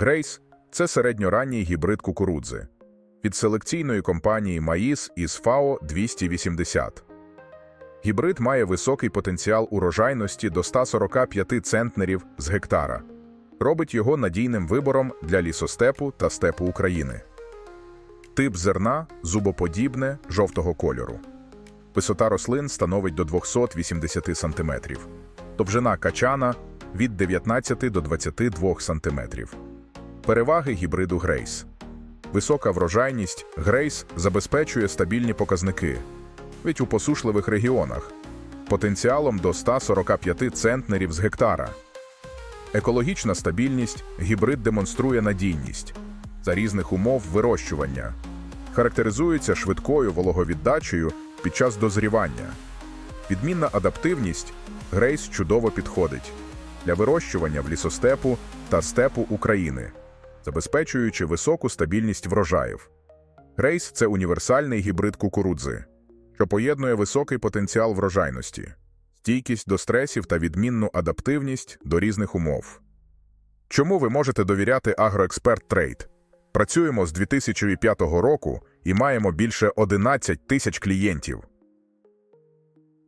Грейс це середньоранній гібрид кукурудзи від селекційної компанії Маїс із ФАО 280. Гібрид має високий потенціал урожайності до 145 центнерів з гектара. Робить його надійним вибором для лісостепу та степу України. Тип зерна зубоподібне жовтого кольору. Висота рослин становить до 280 см. Довжина качана від 19 до 22 см. Переваги гібриду Грейс. Висока врожайність Грейс забезпечує стабільні показники, ведь у посушливих регіонах, потенціалом до 145 центнерів з гектара. Екологічна стабільність. Гібрид демонструє надійність. За різних умов вирощування, характеризується швидкою вологовіддачею під час дозрівання. Відмінна адаптивність. Грейс чудово підходить. Для вирощування в лісостепу та степу України, забезпечуючи високу стабільність врожаїв. Грейс це універсальний гібрид кукурудзи, що поєднує високий потенціал врожайності, стійкість до стресів та відмінну адаптивність до різних умов. Чому ви можете довіряти Агроексперт Трейд? Працюємо з 2005 року і маємо більше 11 тисяч клієнтів.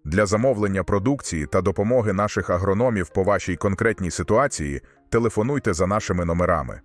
Для замовлення продукції та допомоги наших агрономів по вашій конкретній ситуації телефонуйте за нашими номерами.